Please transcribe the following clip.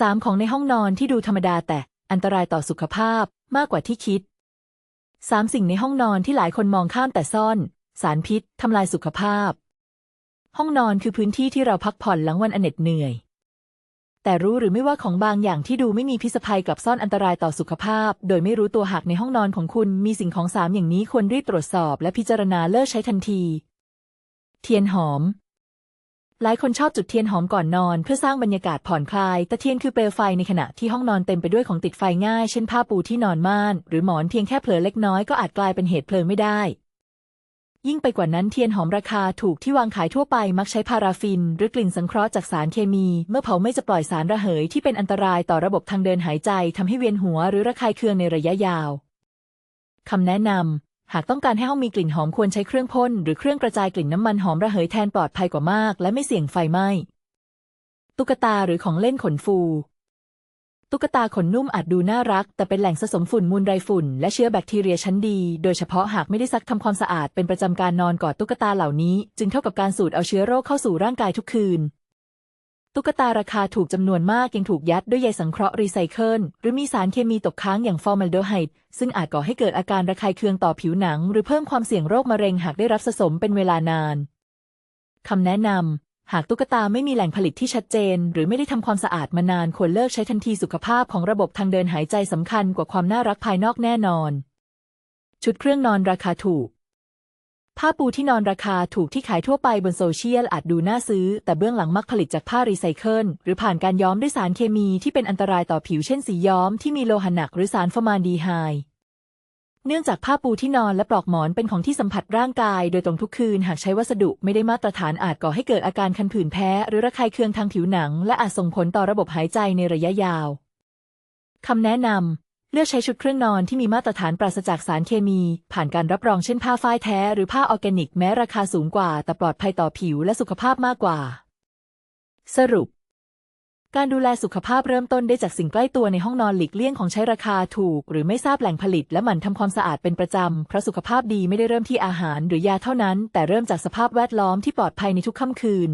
3. ของในห้องนอนที่ดูธรรมดาแต่อันตรายต่อสุขภาพมากกว่าที่คิด 3. สิ่งในห้องนอนที่หลายคนมองข้ามแต่ซ่อน สารพิษทำลายสุขภาพ ห้องนอนคือพื้นที่ที่เราพักผ่อนหลังวันอเน็ดเหนื่อย แต่รู้หรือไม่ว่าของบางอย่างที่ดูไม่มีพิษภัยกลับซ่อนอันตรายต่อสุขภาพ โดยไม่รู้ตัวหากในห้องนอนของคุณมีสิ่งของสามอย่างนี้ควรรีบตรวจสอบและพิจารณาเลิกใช้ทันที เทียนหอม หลายคนชอบจุดเทียนหอมก่อนนอน เพื่อสร้างบรรยากาศผ่อนคลายแต่เทียนคือเปลวไฟในขณะที่ห้องนอนเต็มไปด้วยของติดไฟง่าย เช่นผ้าปูที่นอนม่าน หรือหมอนเพียงแค่เผลอเล็กน้อยก็อาจกลายเป็นเหตุเพลิงไม่ได้ ยิ่งไปกว่านั้นเทียนหอมราคาถูกที่วางขายทั่วไปมักใช้พาราฟิน หรือกลิ่นสังเคราะห์จากสารเคมี เมื่อเผาไม่จะปล่อยสารระเหยที่เป็นอันตรายต่อระบบทางเดินหายใจทำให้เวียนหัว หรือระคายเคืองในระยะยาวคำแนะนำ หากต้องการให้ห้องมีกลิ่นหอมควรใช้เครื่องพ่นหรือเครื่องกระจายกลิ่นน้ำมันหอมระเหยแทนปลอดภัยกว่ามาก และไม่เสี่ยงไฟไหม้ตุ๊กตาหรือของเล่นขนฟู ตุ๊กตาขนนุ่มอาจดูน่ารัก แต่เป็นแหล่งสะสมฝุ่นมูลไรฝุ่น และเชื้อแบคทีเรียชั้นดี โดยเฉพาะหากไม่ได้ซักทำความสะอาดเป็นประจำการนอนกอดตุ๊กตาเหล่านี้ จึงเท่ากับการสูดเอาเชื้อโรคเข้าสู่ร่างกายทุกคืน ตุ๊กตาราคาถูกจำนวนมากยังถูกยัดด้วยใยสังเคราะห์รีไซเคิลหรือมีสารเคมีตกค้างอย่างฟอร์มาลเดไฮด์ซึ่งอาจก่อให้เกิดอาการระคายเคืองต่อผิวหนัง หรือเพิ่มความเสี่ยงโรคมะเร็งหากได้รับสะสมเป็นเวลานานคำแนะนำ หากตุ๊กตาไม่มีแหล่งผลิตที่ชัดเจน หรือไม่ได้ทำความสะอาดมานานควรเลิกใช้ทันทีสุขภาพของระบบทางเดินหายใจสำคัญกว่าความน่ารักภายนอกแน่นอน ชุดเครื่องนอนราคาถูก ผ้าปูที่นอนราคาถูกที่ขายทั่วไปบนโซเชียลอาจดูน่าซื้อ แต่เบื้องหลังมักผลิตจากผ้ารีไซเคิลหรือผ่านการย้อมด้วยสารเคมีที่เป็นอันตรายต่อผิวเช่นสีย้อมที่มีโลหะหนักหรือสารฟอร์มาลดีไฮเนื่องจากผ้าปูที่นอนและปลอกหมอนเป็นของที่สัมผัสร่างกาย โดยตรงทุกคืนหากใช้วัสดุไม่ได้มาตรฐานอาจก่อให้เกิดอาการคันผื่นแพ้ หรือระคายเคืองทางผิวหนัง และอาจส่งผลต่อระบบหายใจในระยะยาวคำแนะนำ เลือกใช้ชุดเครื่องนอนที่มีมาตรฐานปราศจากสารเคมี ผ่านการรับรองเช่นผ้าฝ้ายแท้ หรือผ้าออร์แกนิกแม้ราคาสูงกว่า แต่ปลอดภัยต่อผิวและสุขภาพมากกว่า สรุป การดูแลสุขภาพเริ่มต้นได้จากสิ่งใกล้ตัวในห้องนอนหลีกเลี่ยงของใช้ราคาถูก หรือไม่ทราบแหล่งผลิต และหมั่นทำความสะอาดเป็นประจำเพราะสุขภาพดีไม่ได้เริ่มที่อาหารหรือยาเท่านั้น แต่เริ่มจากสภาพแวดล้อมที่ปลอดภัยในทุกค่ำคืน